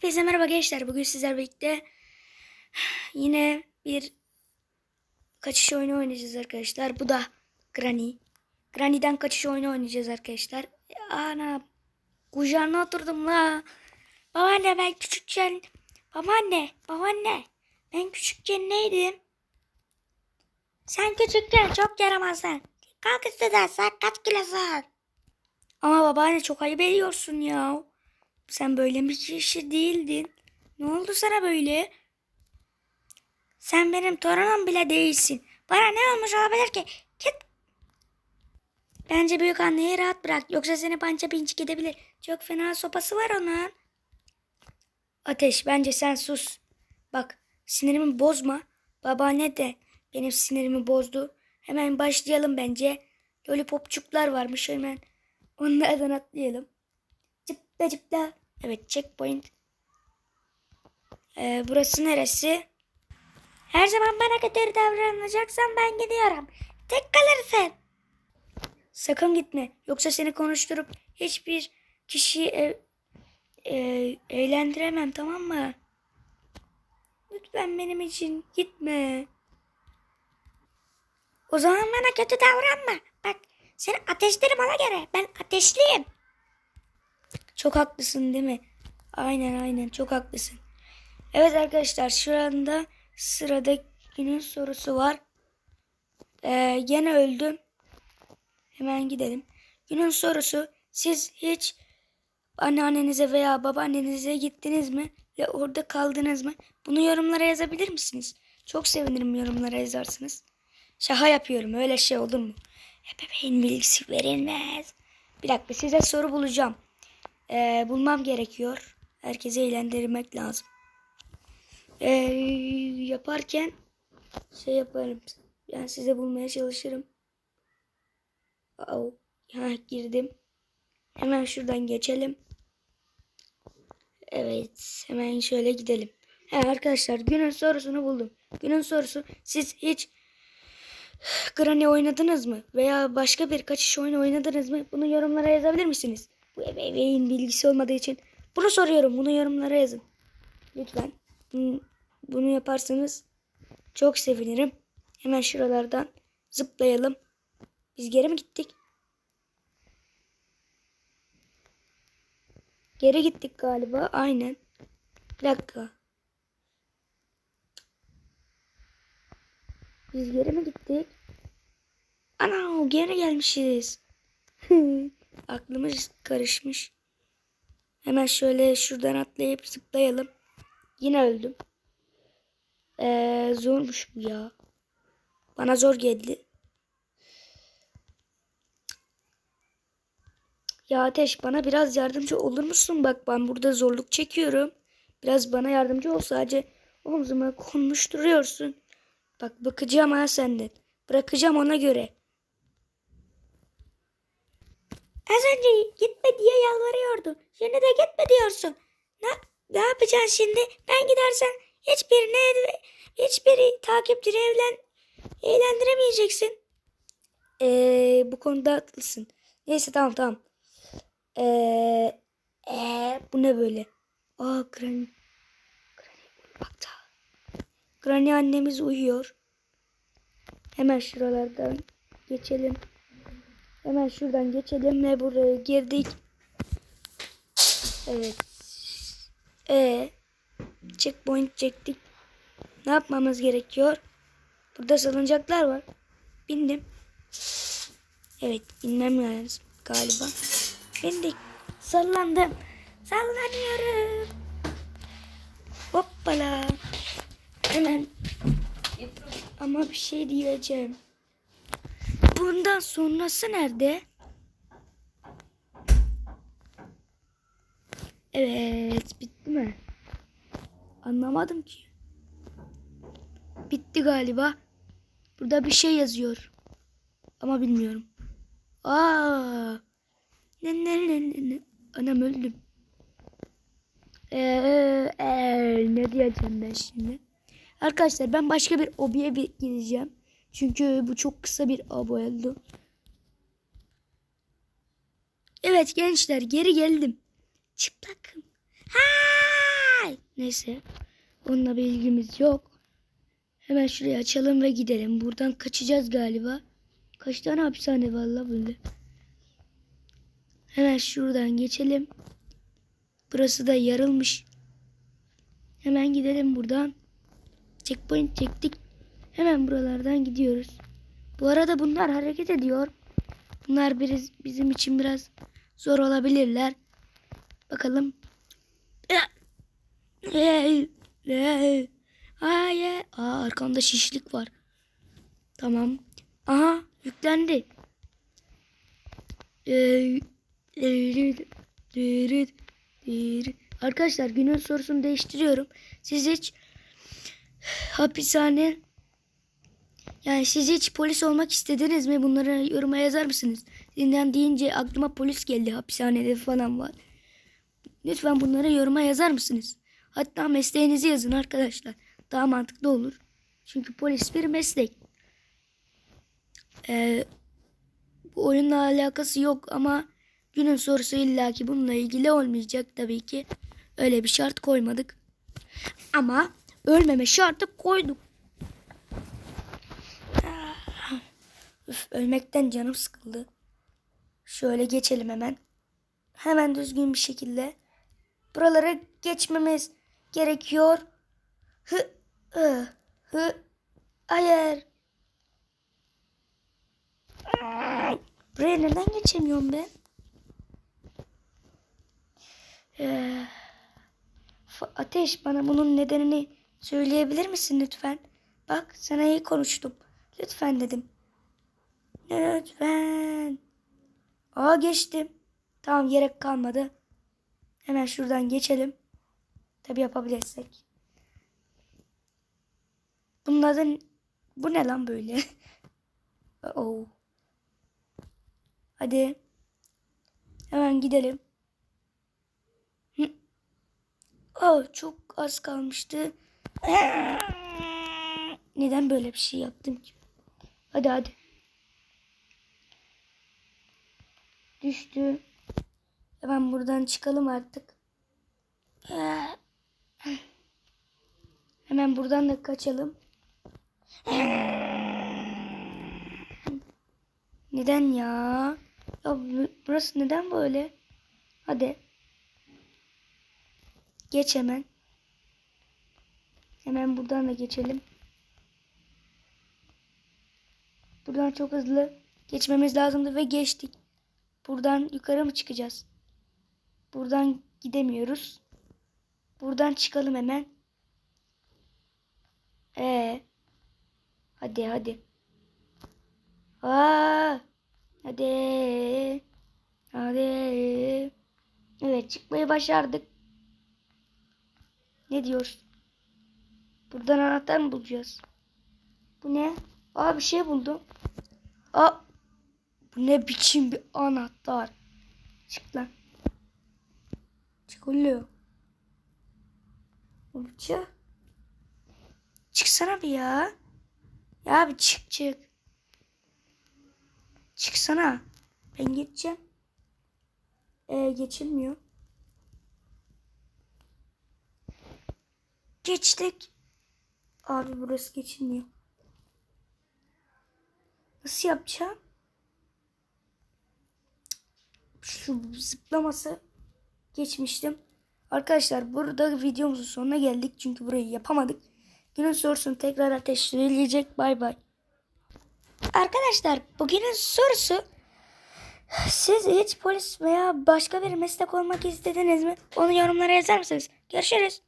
Hepinize merhaba gençler. Bugün sizlerle birlikte yine bir kaçış oyunu oynayacağız arkadaşlar. Bu da Granny. Granny'den kaçış oyunu oynayacağız arkadaşlar. Ana kucağına oturdum la. Babaanne ben küçükken babaanne babaanne ben küçükken neydim? Sen küçükken çok yaramazsın. Kalk üstüden sen kaç kilosun? Ama babaanne çok ayıp ediyorsun ya. Sen böyle bir kişi değildin. Ne oldu sana böyle? Sen benim torunum bile değilsin. Bana ne olmuş olabilir ki? Git. Bence büyük anneyi rahat bırak. Yoksa seni pança pinçik gidebilir. Çok fena sopası var onun. Ateş bence sen sus. Bak sinirimi bozma. Babaanne de benim sinirimi bozdu. Hemen başlayalım bence. Lollipopçuklar varmış hemen. Onlardan atlayalım. Cıpla cıpla. Evet checkpoint. Ee, burası neresi? Her zaman bana kötü davranacaksan ben gidiyorum. Tek kalırsın. Sakın gitme. Yoksa seni konuşturup hiçbir kişiyi ev, e, eğlendiremem tamam mı? Lütfen benim için gitme. O zaman bana kötü davranma. Bak seni ateşlerim ona göre. Ben ateşliyim. Çok haklısın değil mi? Aynen aynen çok haklısın. Evet arkadaşlar şu anda sırada günün sorusu var. Ee, gene öldüm. Hemen gidelim. Günün sorusu siz hiç anneannenize veya babaannenize gittiniz mi ve orada kaldınız mı? Bunu yorumlara yazabilir misiniz? Çok sevinirim yorumlara yazarsınız. Şaka yapıyorum öyle şey olur mu? Ebeveyn bilgisi verilmez. Bir dakika size soru bulacağım. Ee, bulmam gerekiyor. Herkese eğlendirmek lazım. Ee, yaparken şey yaparım. Yani size bulmaya çalışırım. Au. Ha, girdim. Hemen şuradan geçelim. Evet. Hemen şöyle gidelim. He, arkadaşlar günün sorusunu buldum. Günün sorusu siz hiç Granny oynadınız mı? Veya başka bir kaçış oyunu oynadınız mı? Bunu yorumlara yazabilir misiniz? Bu ebeveyn bilgisi olmadığı için bunu soruyorum. Bunu yorumlara yazın. Lütfen. Bunu- yaparsanız çok sevinirim. Hemen şuralardan zıplayalım. Biz geri mi gittik? Geri gittik galiba. Aynen. Bir dakika. Biz geri mi gittik? Ana geri gelmişiz. Aklımız karışmış. Hemen şöyle şuradan atlayıp zıplayalım. Yine öldüm. Ee, zormuş bu ya. Bana zor geldi. Ya Ateş bana biraz yardımcı olur musun? Bak ben burada zorluk çekiyorum. Biraz bana yardımcı ol sadece omzuma konuşturuyorsun. Bak bakacağım ha senden. Bırakacağım ona göre. Az önce gitme diye yalvarıyordun. Şimdi de gitme diyorsun. Ne, ne yapacaksın şimdi? Ben gidersen hiçbirini hiçbiri takipçini evlen eğlendiremeyeceksin. Ee, bu konuda haklısın. Neyse tamam tamam. Ee, ee, bu ne böyle? Aa Granny. Granny uyumakta. Granny annemiz uyuyor. Hemen şuralardan geçelim. Hemen şuradan geçelim ve buraya girdik. Evet. E checkpoint çektik. Ne yapmamız gerekiyor? Burada salıncaklar var. Bindim. Evet, binmem lazım galiba. Bindik. Sallandım. Sallanıyorum. Hoppala. Hemen. Ama bir şey diyeceğim. Bundan sonrası nerede? Evet, bitti mi? Anlamadım ki. Bitti galiba. Burada bir şey yazıyor. Ama bilmiyorum. Aa! Ne ne ne ne ne. Anam öldüm. Ee, ee, ne diyeceğim ben şimdi? Arkadaşlar ben başka bir obiye gideceğim. Çünkü bu çok kısa bir abo oldu. Evet gençler geri geldim. Çıplakım. Ha! Neyse. Onunla bir ilgimiz yok. Hemen şurayı açalım ve gidelim. Buradan kaçacağız galiba. Kaç tane hapishane var la böyle. Hemen şuradan geçelim. Burası da yarılmış. Hemen gidelim buradan. Checkpoint çektik. Hemen buralardan gidiyoruz. Bu arada bunlar hareket ediyor. Bunlar biriz, bizim için biraz zor olabilirler. Bakalım. Hayır. Aa, arkamda şişlik var. Tamam. Aha yüklendi. Arkadaşlar günün sorusunu değiştiriyorum. Siz hiç hapishane yani siz hiç polis olmak istediniz mi? Bunları yoruma yazar mısınız? Zindan deyince aklıma polis geldi. Hapishanede falan var. Lütfen bunları yoruma yazar mısınız? Hatta mesleğinizi yazın arkadaşlar. Daha mantıklı olur. Çünkü polis bir meslek. Ee, bu oyunla alakası yok ama günün sorusu illaki bununla ilgili olmayacak tabii ki. Öyle bir şart koymadık. Ama ölmeme şartı koyduk. Üf, ölmekten canım sıkıldı. Şöyle geçelim hemen. Hemen düzgün bir şekilde. Buralara geçmemiz gerekiyor. Hı, hı, hı. Hayır. Ay, Buraya neden geçemiyorum ben? Ee, Ateş bana bunun nedenini söyleyebilir misin lütfen? Bak sana iyi konuştum. Lütfen dedim. Lütfen. Aa geçtim. Tamam gerek kalmadı. Hemen şuradan geçelim. Tabi yapabilirsek. Bunun adı n- bu ne lan böyle? oh. Hadi. Hemen gidelim. Hı. Oh, çok az kalmıştı. Neden böyle bir şey yaptım ki? Hadi hadi. Düştü. Hemen buradan çıkalım artık. Hemen buradan da kaçalım. Neden ya? Ya bu- burası neden böyle? Hadi. Geç hemen. Hemen buradan da geçelim. Buradan çok hızlı geçmemiz lazımdı ve geçtik. Buradan yukarı mı çıkacağız? Buradan gidemiyoruz. Buradan çıkalım hemen. Ee. Hadi hadi. Aa. Hadi. Hadi. Evet çıkmayı başardık. Ne diyorsun? Buradan anahtar mı bulacağız? Bu ne? Aa bir şey buldum. Aa. Bu ne biçim bir anahtar? Çık lan. Çık oluyor. Çık. Çıksana bir ya. Ya bir çık çık. Çıksana. Ben geçeceğim. Ee, geçilmiyor. Geçtik. Abi burası geçilmiyor. Nasıl yapacağım? Şu zıplaması geçmiştim. Arkadaşlar burada videomuzun sonuna geldik. Çünkü burayı yapamadık. Günün sorusunu tekrar ateşleyecek. Bay bay. Arkadaşlar bugünün sorusu siz hiç polis veya başka bir meslek olmak istediniz mi? Onu yorumlara yazar mısınız? Görüşürüz.